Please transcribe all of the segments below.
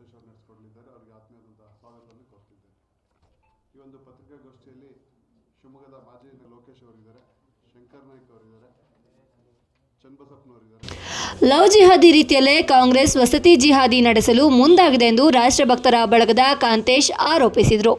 ಅವರು ನಡೆಸಿಕೊಡಲಿದ್ದಾರೆ ಅವರಿಗೆ ಆತ್ಮೀಯವಾದಂತಹ ಸ್ವಾಗತವನ್ನು ಕೋರ್ತಿದ್ದೇನೆ ಈ ಒಂದು ಪತ್ರಿಕಾಗೋಷ್ಠಿಯಲ್ಲಿ ಶಿವಮೊಗ್ಗದ ಮಾಜಿ ಲೋಕೇಶ್ ಅವರಿದ್ದಾರೆ ಶಂಕರ್ ನಾಯ್ಕ್ ಅವರಿದ್ದಾರೆ. ಚನ್ನಬಸಪ್ಪನವರಿದ್ದಾರೆ ಲವ್ ಜಿಹಾದಿ ರೀತಿಯಲ್ಲೇ ಕಾಂಗ್ರೆಸ್ ವಸತಿ ಜಿಹಾದಿ ನಡೆಸಲು ಮುಂದಾಗಿದೆ ಎಂದು ರಾಷ್ಟ್ರಭಕ್ತರ ಬಳಗದ ಕಾಂತೇಶ್ ಆರೋಪಿಸಿದರು.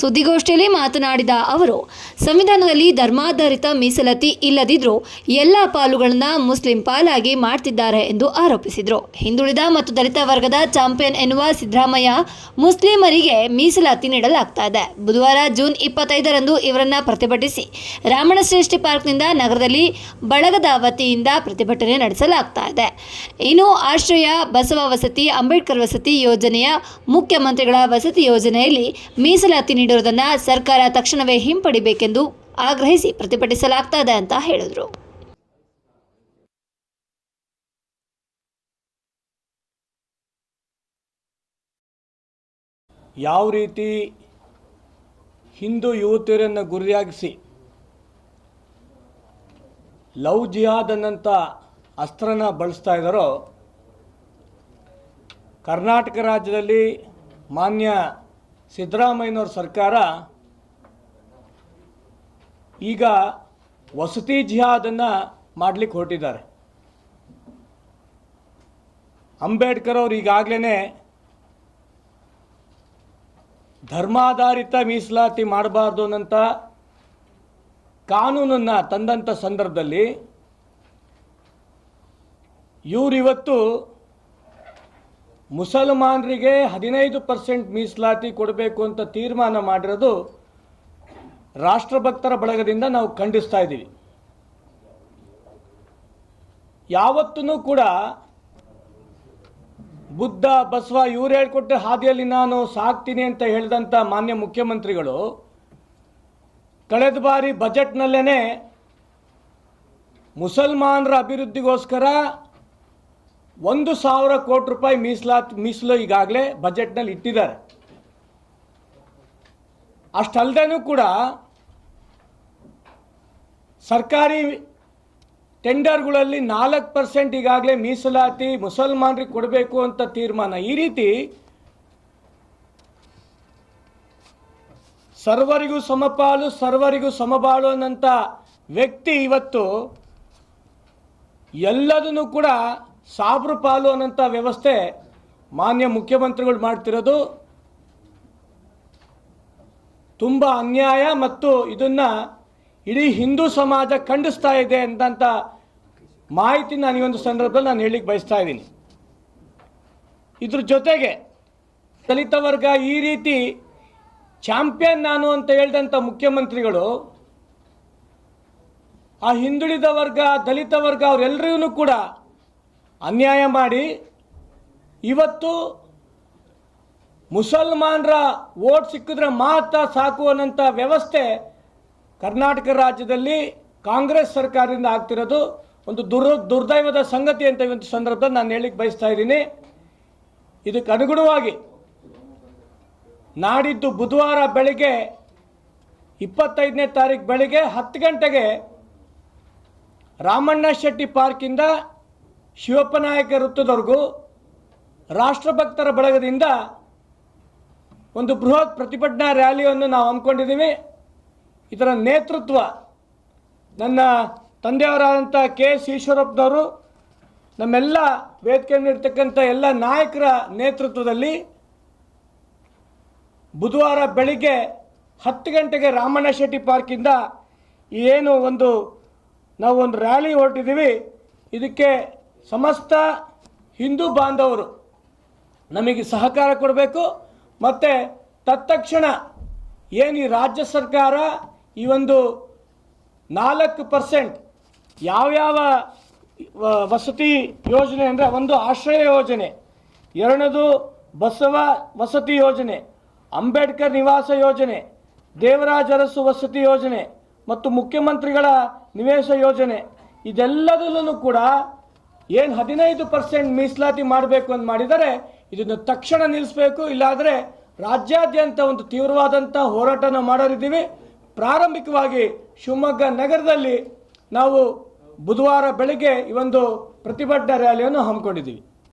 ಸುದ್ದಿಗೋಷ್ಠಿಯಲ್ಲಿ ಮಾತನಾಡಿದ ಅವರು, ಸಂವಿಧಾನದಲ್ಲಿ ಧರ್ಮಾಧಾರಿತ ಮೀಸಲಾತಿ ಇಲ್ಲದಿದ್ದರೂ ಎಲ್ಲ ಪಾಲುಗಳನ್ನು ಮುಸ್ಲಿಂ ಪಾಲಾಗಿ ಮಾಡ್ತಿದ್ದಾರೆ ಎಂದು ಆರೋಪಿಸಿದರು. ಹಿಂದುಳಿದ ಮತ್ತು ದಲಿತ ವರ್ಗದ ಚಾಂಪಿಯನ್ ಎನ್ನುವ ಸಿದ್ದರಾಮಯ್ಯ ಮುಸ್ಲಿಮರಿಗೆ ಮೀಸಲಾತಿ ನೀಡಲಾಗ್ತಾ ಇದೆ. ಬುಧವಾರ ಜೂನ್ ಇಪ್ಪತ್ತೈದರಂದು ಇವರನ್ನ ಪ್ರತಿಭಟಿಸಿ ರಾಮಣಶ್ರೇಷ್ಠಿ ಪಾರ್ಕ್ನಿಂದ ನಗರದಲ್ಲಿ ಬಳಗದ ವತಿಯಿಂದ ಪ್ರತಿಭಟನೆ ನಡೆಸಲಾಗ್ತಾ ಇದೆ. ಇನ್ನು ಆಶ್ರಯ, ಬಸವ ವಸತಿ, ಅಂಬೇಡ್ಕರ್ ವಸತಿ ಯೋಜನೆಯ ಮುಖ್ಯಮಂತ್ರಿಗಳ ವಸತಿ ಯೋಜನೆಯಲ್ಲಿ ಮೀಸಲಾತಿ ನೀಡಿರುವುದನ್ನು ಸರ್ಕಾರ ತಕ್ಷಣವೇ ಹಿಂಪಡಿಬೇಕೆಂದು ಆಗ್ರಹಿಸಿ ಪ್ರತಿಭಟಿಸಲಾಗ್ತಾ ಇದೆ ಅಂತ ಹೇಳಿದರು. ಯಾವ ರೀತಿ ಹಿಂದೂ ಯುವತಿಯರನ್ನು ಗುರಿಯಾಗಿಸಿ ಲವ್ ಜಿಹಾದ್ ಅನ್ನಂಥ ಅಸ್ತ್ರನ ಬಳಸ್ತಾ ಇದ್ದಾರೋ, ಕರ್ನಾಟಕ ರಾಜ್ಯದಲ್ಲಿ ಮಾನ್ಯ ಸಿದ್ದರಾಮಯ್ಯನವ್ರ ಸರ್ಕಾರ ಈಗ ವಸತಿ ಜಿಹಾದನ್ನು ಮಾಡಲಿಕ್ಕೆ ಹೊರಟಿದ್ದಾರೆ. ಅಂಬೇಡ್ಕರ್ ಅವರು ಈಗಾಗಲೇ ಧರ್ಮಾಧಾರಿತ ಮೀಸಲಾತಿ ಮಾಡಬಾರ್ದು ಅನ್ನಂಥ ಕಾನೂನನ್ನು ತಂದಂಥ ಸಂದರ್ಭದಲ್ಲಿ ಇವರಿವತ್ತು ಮುಸಲ್ಮಾನರಿಗೆ ಹದಿನೈದು ಪರ್ಸೆಂಟ್ ಮೀಸಲಾತಿ ಕೊಡಬೇಕು ಅಂತ ತೀರ್ಮಾನ ಮಾಡಿರೋದು ರಾಷ್ಟ್ರಭಕ್ತರ ಬಳಗದಿಂದ ನಾವು ಖಂಡಿಸ್ತಾ ಇದ್ದೀವಿ. ಯಾವತ್ತೂ ಕೂಡ ಬುದ್ಧ, ಬಸವ ಇವ್ರು ಹೇಳ್ಕೊಟ್ಟ ಹಾದಿಯಲ್ಲಿ ನಾನು ಸಾಕ್ತೀನಿ ಅಂತ ಹೇಳಿದಂಥ ಮಾನ್ಯ ಮುಖ್ಯಮಂತ್ರಿಗಳು ಕಳೆದ ಬಾರಿ ಬಜೆಟ್ನಲ್ಲೇ ಮುಸಲ್ಮಾನರ ಅಭಿವೃದ್ಧಿಗೋಸ್ಕರ ಒಂದು ಸಾವಿರ ಕೋಟಿ ರೂಪಾಯಿ ಮೀಸಲಾತಿ, ಮೀಸಲು ಈಗಾಗಲೇ ಬಜೆಟ್ನಲ್ಲಿ ಇಟ್ಟಿದ್ದಾರೆ. ಅಷ್ಟಲ್ದೇನೂ ಕೂಡ ಸರ್ಕಾರಿ ಟೆಂಡರ್ಗಳಲ್ಲಿ ನಾಲ್ಕು ಪರ್ಸೆಂಟ್ ಈಗಾಗಲೇ ಮೀಸಲಾತಿ ಮುಸಲ್ಮಾನರಿಗೆ ಕೊಡಬೇಕು ಅಂತ ತೀರ್ಮಾನ. ಈ ರೀತಿ ಸರ್ವರಿಗೂ ಸಮಪಾಲು, ಸರ್ವರಿಗೂ ಸಮಬಾಳು ಅನ್ನಂಥ ವ್ಯಕ್ತಿ ಇವತ್ತು ಎಲ್ಲದನ್ನು ಕೂಡ ಸಾಬ್ರು ಪಾಲು ಅನ್ನೋಂಥ ವ್ಯವಸ್ಥೆ ಮಾನ್ಯ ಮುಖ್ಯಮಂತ್ರಿಗಳು ಮಾಡ್ತಿರೋದು. ತುಂಬ ಅನ್ಯಾಯ ಮತ್ತು ಇದನ್ನು ಇಡೀ ಹಿಂದೂ ಸಮಾಜ ಖಂಡಿಸ್ತಾ ಇದೆ ಅಂತಂಥ ಮಾಹಿತಿ ನಾನು ಈ ಒಂದು ಸಂದರ್ಭದಲ್ಲಿ ನಾನು ಹೇಳಿಕ್ಕೆ ಬಯಸ್ತಾ ಇದ್ದೀನಿ. ಇದ್ರ ಜೊತೆಗೆ ದಲಿತ ವರ್ಗ ಈ ರೀತಿ ಚಾಂಪಿಯನ್ ನಾನು ಅಂತ ಹೇಳಿದಂಥ ಮುಖ್ಯಮಂತ್ರಿಗಳು, ಆ ಹಿಂದುಳಿದ ವರ್ಗ, ದಲಿತ ವರ್ಗ ಅವರೆಲ್ಲರಿಗೂ ಕೂಡ ಅನ್ಯಾಯ ಮಾಡಿ, ಇವತ್ತು ಮುಸಲ್ಮಾನರ ಓಟ್ ಸಿಕ್ಕಿದ್ರೆ ಮಾತ್ರ ಸಾಕು ಅನ್ನೋಂಥ ವ್ಯವಸ್ಥೆ ಕರ್ನಾಟಕ ರಾಜ್ಯದಲ್ಲಿ ಕಾಂಗ್ರೆಸ್ ಸರ್ಕಾರದಿಂದ ಆಗ್ತಿರೋದು. ಒಂದು ದುರ್, ದುರ್ದೈವದ ಸಂಗತಿ ಅಂತ ಇವತ್ತು ಸಂದರ್ಭದಲ್ಲಿ ನಾನು ಹೇಳಿಕ್ಕೆ ಬಯಸ್ತಾ ಇದ್ದೀನಿ. ಇದಕ್ಕೆ ಅನುಗುಣವಾಗಿ ನಾಡಿದ್ದು ಬುಧವಾರ ಬೆಳಿಗ್ಗೆ ಇಪ್ಪತ್ತೈದನೇ ತಾರೀಕು ಬೆಳಿಗ್ಗೆ ಹತ್ತು ಗಂಟೆಗೆ ರಾಮಣ್ಣ ಶೆಟ್ಟಿ ಪಾರ್ಕಿಂದ ಶಿವಪ್ಪನಾಯಕ ವೃತ್ತದವರೆಗೂ ರಾಷ್ಟ್ರಭಕ್ತರ ಬಳಗದಿಂದ ಒಂದು ಬೃಹತ್ ಪ್ರತಿಭಟನಾ ರ್ಯಾಲಿಯನ್ನು ನಾವು ಹಮ್ಮಿಕೊಂಡಿದ್ದೀವಿ. ಇದರ ನೇತೃತ್ವ ನನ್ನ ತಂದೆಯವರಾದಂಥ ಕೆ ಎಸ್ ಈಶ್ವರಪ್ಪನವರು ನಮ್ಮೆಲ್ಲ ವೇದಿಕೆಯಲ್ಲಿರ್ತಕ್ಕಂಥ ಎಲ್ಲ ನಾಯಕರ ನೇತೃತ್ವದಲ್ಲಿ ಬುಧವಾರ ಬೆಳಿಗ್ಗೆ ಹತ್ತು ಗಂಟೆಗೆ ರಾಮಣ್ಣ ಶೆಟ್ಟಿ ಪಾರ್ಕಿಂದ ಏನು ಒಂದು ನಾವು ಒಂದು ರ್ಯಾಲಿ ಹೊರಟಿದ್ದೀವಿ. ಇದಕ್ಕೆ ಸಮಸ್ತ ಹಿಂದೂ ಬಾಂಧವರು ನಮಗೆ ಸಹಕಾರ ಕೊಡಬೇಕು. ಮತ್ತು ತತ್ಕ್ಷಣ ಏನು ಈ ರಾಜ್ಯ ಸರ್ಕಾರ ಈ ಒಂದು ನಾಲ್ಕು ಪರ್ಸೆಂಟ್ ಯಾವ್ಯಾವ ವಸತಿ ಯೋಜನೆ ಅಂದರೆ ಒಂದು ಆಶ್ರಯ ಯೋಜನೆ, ಎರಡನೇದು ಬಸವ ವಸತಿ ಯೋಜನೆ ಅಂಬೇಡ್ಕರ್ ನಿವಾಸ ಯೋಜನೆ, ದೇವರಾಜ ಅರಸು ವಸತಿ ಯೋಜನೆ ಮತ್ತು ಮುಖ್ಯಮಂತ್ರಿಗಳ ನಿವೇಶ ಯೋಜನೆ ಇದೆಲ್ಲದಲ್ಲೂ ಕೂಡ ಏನು ಹದಿನೈದು ಪರ್ಸೆಂಟ್ ಮೀಸಲಾತಿ ಮಾಡಬೇಕು ಅಂತ ಮಾಡಿದರೆ ಇದನ್ನು ತಕ್ಷಣ ನಿಲ್ಲಿಸಬೇಕು. ಇಲ್ಲಾದರೆ ರಾಜ್ಯಾದ್ಯಂತ ಒಂದು ತೀವ್ರವಾದಂಥ ಹೋರಾಟನ ಮಾಡೋರಿದ್ದೀವಿ ಪ್ರಾರಂಭಿಕವಾಗಿ ಶಿವಮೊಗ್ಗ ನಗರದಲ್ಲಿ ನಾವು ಬುಧವಾರ ಬೆಳಗ್ಗೆ ಈ ಒಂದು ಪ್ರತಿಭಟನಾ ರ್ಯಾಲಿಯನ್ನು ಹಮ್ಮಿಕೊಂಡಿದ್ದೀವಿ.